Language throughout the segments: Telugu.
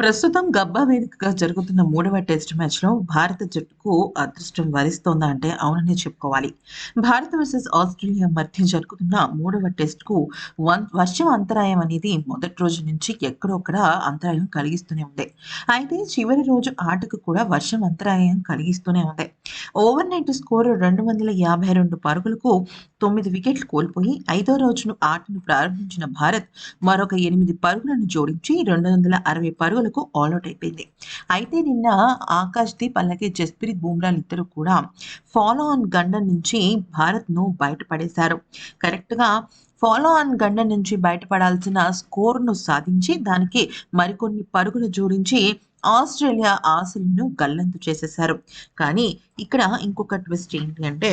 ప్రస్తుతం గబ్బా వేదికగా జరుగుతున్న మూడవ టెస్ట్ మ్యాచ్లో భారత జట్టుకు అదృష్టం వరిస్తోందా అంటే అవుననే చెప్పుకోవాలి. భారత్ వర్సెస్ ఆస్ట్రేలియా మధ్య జరుగుతున్న మూడవ టెస్ట్కు వన్ వర్షం అంతరాయం అనేది మొదటి రోజు నుంచి ఎక్కడొక్కడ అంతరాయం కలిగిస్తూనే ఉంది. అయితే చివరి రోజు ఆటకు కూడా వర్షం అంతరాయం కలిగిస్తూనే ఉంది. ఓవర్ నైట్ స్కోర్ రెండు వందల యాభై రెండు పరుగులకు తొమ్మిది వికెట్లు కోల్పోయి ఐదో రోజును ఆటను ప్రారంభించిన భారత్ మరొక ఎనిమిది పరుగులను జోడించి రెండు వందల అరవై పరుగులు వరకు ఆల్అౌట్ అయిపోయింది. అయితే నిన్న ఆకాశ్దీప్ అలాగే జస్ప్రీత్ బూమ్రాలు ఇద్దరు కూడా ఫాలో ఆన్ గండం నుంచి భారత్ను బయటపడేశారు. కరెక్ట్గా ఫాలో ఆన్ గండ నుంచి బయటపడాల్సిన స్కోర్ను సాధించి దానికి మరికొన్ని పరుగులు జోడించి ఆస్ట్రేలియా ఆశలను గల్లంతు చేసేశారు. కానీ ఇక్కడ ఇంకొక ట్విస్ట్ ఏంటి అంటే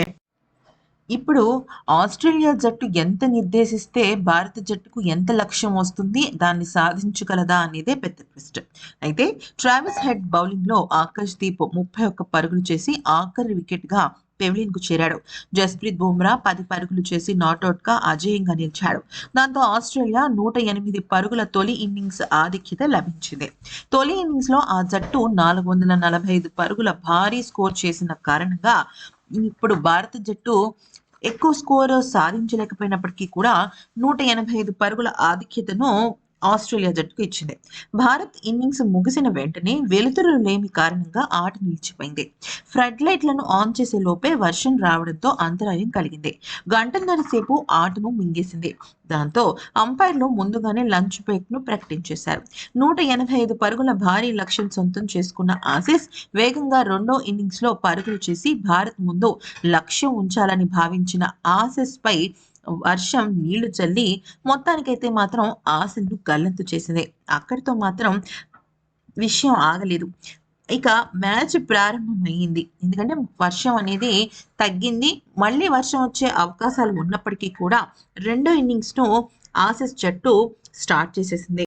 ఇప్పుడు ఆస్ట్రేలియా జట్టు ఎంత నిర్దేశిస్తే భారత జట్టుకు ఎంత లక్ష్యం వస్తుంది? దాన్ని సాధించగలదా అనేదే పెద్ద ట్విస్ట్ అయితే ట్రావిస్ హెడ్ బౌలింగ్లో ఆకాష్ దీప్ ముప్పై ఒక్క పరుగులు చేసి ఆఖరి వికెట్గా పెవిలియన్కు చేరాడు. జస్ప్రీత్ బుమ్రా పది పరుగులు చేసి నాట్అవుట్గా అజేయంగా నిలిచాడు. దాంతో ఆస్ట్రేలియా నూట ఎనిమిది పరుగుల తొలి ఇన్నింగ్స్ ఆధిక్యత లభించింది. తొలి ఇన్నింగ్స్లో ఆ జట్టు నాలుగు వందల నలభై ఐదు పరుగుల భారీ స్కోర్ చేసిన కారణంగా ఇప్పుడు భారత జట్టు ఎక్కువ స్కోర్ సాధించలేకపోయినప్పటికీ కూడా నూట ఎనభై ఐదు పరుగుల ఆధిక్యతను ఆస్ట్రేలియా జట్టుకు ఇచ్చింది. భారత్ ఇన్నింగ్స్ ముగిసిన వెంటనే వెలుతురు లేమి కారణంగా ఆట నిలిచిపోయింది. ఫ్లడ్ లైట్లను ఆన్ చేసే లోపే వర్షం రావడంతో అంతరాయం కలిగింది. గంటన్నర సేపు ఆటను మింగేసింది. దాంతో అంపైర్లు ముందుగానే లంచ్ బ్రేక్ను ప్రకటించేశారు. నూట ఎనభై ఐదు పరుగుల భారీ లక్ష్యం సొంతం చేసుకున్న ఆసీస్ వేగంగా రెండో ఇన్నింగ్స్లో పరుగులు చేసి భారత్ ముందు లక్ష్యం ఉంచాలని భావించిన ఆసీస్ పై వర్షం నీళ్ళు చల్లి మొత్తానికైతే మాత్రం ఆశను గల్లంతు చేసింది. అక్కడితో మాత్రం విషయం ఆగలేదు. ఇక మ్యాచ్ ప్రారంభమైంది ఎందుకంటే వర్షం అనేది తగ్గింది. మళ్ళీ వర్షం వచ్చే అవకాశాలు ఉన్నప్పటికీ కూడా రెండో ఇన్నింగ్స్ను ఆసెస్ జట్టు స్టార్ట్ చేసేసింది.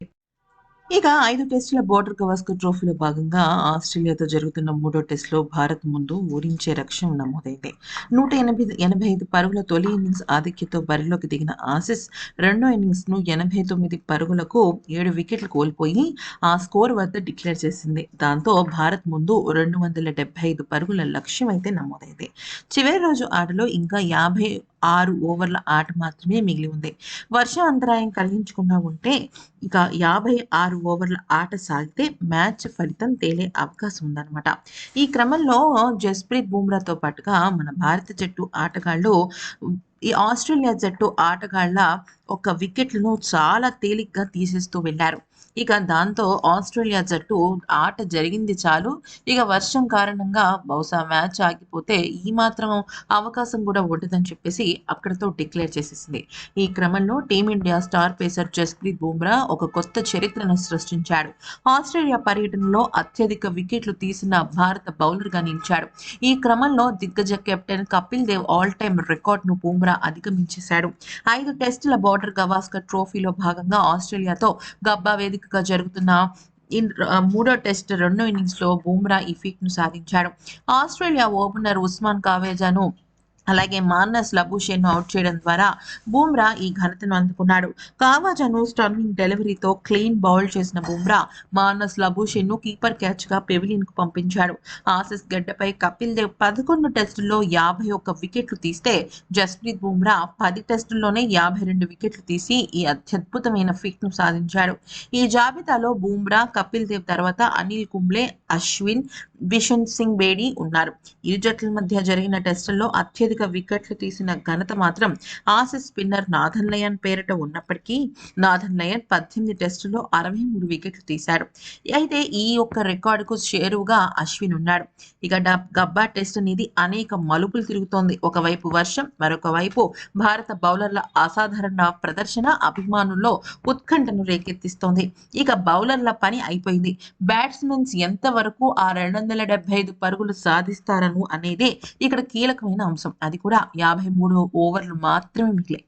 ఇక ఐదు టెస్టుల బోర్డర్ గవాస్కర్ ట్రోఫీలో భాగంగా ఆస్ట్రేలియాతో జరుగుతున్న మూడో టెస్టులో భారత్ ముందు ఊరించే లక్ష్యం నమోదైంది. నూట ఎనభై ఎనభై ఐదు పరుగుల తొలి ఇన్నింగ్స్ ఆధిక్యతో బరిలోకి దిగిన ఆసిస్ రెండో ఇన్నింగ్స్ను ఎనభై తొమ్మిది పరుగులకు ఏడు వికెట్లు కోల్పోయి ఆ స్కోర్ వద్ద డిక్లేర్ చేసింది. దాంతో భారత్ ముందు రెండు వందల డెబ్బై ఐదు పరుగుల లక్ష్యం అయితే నమోదైంది. చివరి రోజు ఆటలో ఇంకా యాభై ఆరు ఓవర్ల ఆట మాత్రమే మిగిలి ఉంది. వర్షం అంతరాయం కలిగించకుండా ఉంటే ఇక యాభై ఆరు ఓవర్ల ఆట సాగితే మ్యాచ్ ఫలితం తేలే అవకాశం ఉందన్నమాట. ఈ క్రమంలో జస్ప్రీత్ బుమ్రాతో పాటుగా మన భారత జట్టు ఆటగాళ్ళు ఈ ఆస్ట్రేలియా జట్టు ఆటగాళ్ళ ఒక వికెట్లను చాలా తేలిగ్గా తీసేస్తూ వెళ్ళారు. ఇక దాంతో ఆస్ట్రేలియా జట్టు ఆట జరిగింది చాలు. ఇక వర్షం కారణంగా బహుశా మ్యాచ్ ఆగిపోతే ఈ మాత్రం అవకాశం కూడా ఉండదని చెప్పేసి అక్కడతో డిక్లేర్ చేసేసింది. ఈ క్రమంలో team India star pacer Jasprit Bumrah ఒక కొత్త చరిత్రను సృష్టించాడు. ఆస్ట్రేలియా పర్యటనలో అత్యధిక వికెట్లు తీసిన భారత బౌలర్గా నిలిచాడు. ఈ క్రమంలో దిగ్గజ captain Kapil Dev all time రికార్డును బుమ్రా అధిగమించేశాడు. ఐదు టెస్టుల బార్డర్ గవాస్కర్ ట్రోఫీలో భాగంగా ఆస్ట్రేలియాతో గబ్బా వేదిక వేదికగా జరుగుతున్న ఇన్ మూడో టెస్ట్ రెండో ఇన్నింగ్స్లో బూమ్రా ఈ ఫీట్ను సాధించాడు. ఆస్ట్రేలియా ఓపెనర్ ఉస్మాన్ కావేజాను అలాగే మార్నస్ లబుషేను అవుట్ చేయడం ద్వారా బూమ్రా ఈ ఘనతను అందుకున్నాడు. కావాజను స్టర్నింగ్ డెలివరీతో క్లీన్ బౌల్ చేసిన బూమ్రా మాన్నస్ లబుషేను కీపర్ క్యాచ్గా పెవిలియన్కు పంపించాడు. ఆసిస్ గడ్డపై కపిల్ దేవ్ పదకొండు టెస్టుల్లో యాభై ఒక్క వికెట్లు తీస్తే జస్ప్రీత్ బూమ్రా పది టెస్టుల్లోనే యాభై రెండు వికెట్లు తీసి ఈ అత్యద్భుతమైన ఫిట్ను సాధించాడు. ఈ జాబితాలో బూమ్రా కపిల్ దేవ్ తర్వాత అనిల్ కుంబ్లే అశ్విన్ బిషన్ సింగ్ బేడి ఉన్నారు. ఇరు జట్ల మధ్య జరిగిన టెస్టుల్లో అత్యధిక వికెట్లు తీసిన ఘనత మాత్రం ఆసిస్ స్పిన్నర్ నాథన్ లయన్ పేరిట ఉన్నప్పటికీ నాథన్ లయన్ పద్దెనిమిది టెస్టుల్లో అరవై మూడు వికెట్లు తీశాడు. అయితే ఈ యొక్క రికార్డుకు చేరువుగా అశ్విన్ ఉన్నాడు. ఇక గబ్బా టెస్ట్ అనేది అనేక మలుపులు తిరుగుతోంది. ఒకవైపు వర్షం మరొక వైపు భారత బౌలర్ల అసాధారణ ప్రదర్శన అభిమానుల్లో ఉత్కంఠను రేకెత్తిస్తోంది. ఇక బౌలర్ల పని అయిపోయింది. బ్యాట్స్మెన్స్ ఎంతవరకు ఆ రెండు వందల డెబ్బై ఐదు పరుగులు సాధిస్తారను అనేదే ఇక్కడ కీలకమైన అంశం. అది కూడా యాభై మూడు ఓవర్లు మాత్రమే మిగిలాయి.